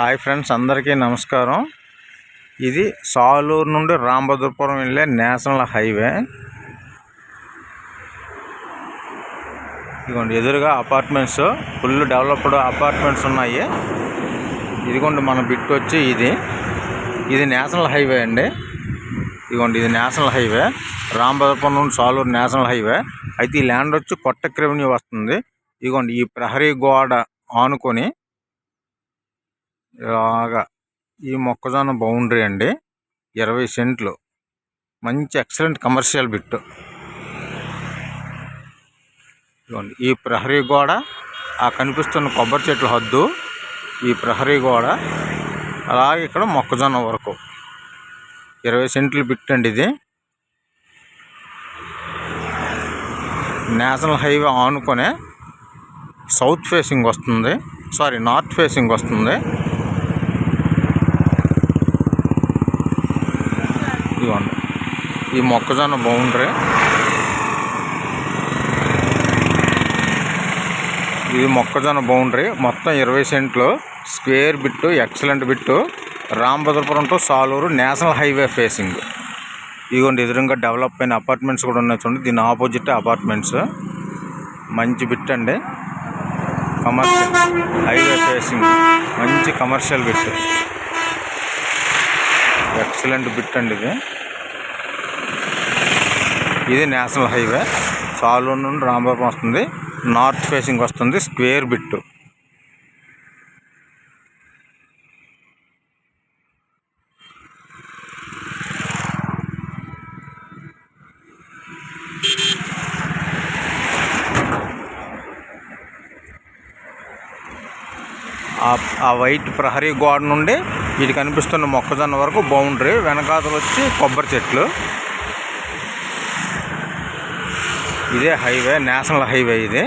Hi friends అందరికీ నమస్కారం. ఇది సాలూరు నుండి రాంబద్రపురం వెళ్ళే నేషనల్ హైవే. ఇదిగోండి ఎదురుగా అపార్ట్మెంట్స్ ఫుల్ డెవలప్డ్ అపార్ట్మెంట్స్ ఉన్నాయి. ఇదిగోండి మన బిట్ వచ్చి ఇది. ఇది నేషనల్ హైవే అండి. ఇదిగోండి ఇది నేషనల్ హైవే. రాంబద్రపురం నుండి సాలూరు నేషనల్ హైవే. అయితే ఈ ల్యాండ్ వచ్చి కొట్టక్ రెవెన్యూ వస్తుంది. ఇదిగోండి ఈ ప్రహరీ గోడ ఆనుకొని ఇలాగా ఈ మొక్కజొన్న బౌండరీ అండి. ఇరవై సెంట్లు. మంచి ఎక్సలెంట్ కమర్షియల్ బిట్ ఈ ప్రహరీ గోడ ఆ కనిపిస్తున్న కొబ్బరి చెట్ల హద్దు ఈ ప్రహరీ గోడ అలాగే ఇక్కడ మొక్కజొన్న వరకు. ఇరవై సెంట్లు బిట్ అండి ఇది. నేషనల్ హైవే ఆనుకొనే సౌత్ ఫేసింగ్ వస్తుంది. సారీ నార్త్ ఫేసింగ్ వస్తుంది ఇదిగోండి ఈ మొక్కజొన్న బౌండరీ ఇది మొక్కజొన్న బౌండరీ మొత్తం ఇరవై సెంట్లు square bit excellent bit Rambhadrapuram to Saluru national highway facing. ఇదిగోండి ఎదురుగా డెవలప్ అయిన అపార్ట్మెంట్స్ కూడా ఉన్నాయి చూడండి. దీని ఆపోజిట్ అపార్ట్మెంట్స్. మంచి బిట్ అండి. Commercial highway facing. మంచి కమర్షియల్ బిట్ ఎక్సలెంట్ బిట్ అండి ఇది. ఇది నేషనల్ హైవే. సాలూరు నుండి రాంబాబు వస్తుంది. నార్త్ ఫేసింగ్ వస్తుంది. Square bit. ఆ- ఆ వైట్ ప్రహరీ గోడ నుండి ఇది కనిపిస్తున్న మొక్కజొన్న వరకు బౌండరీ. వెనకాతలు వచ్చి కొబ్బరి చెట్లు. ఇదే హైవే నేషనల్ హైవే ఇది.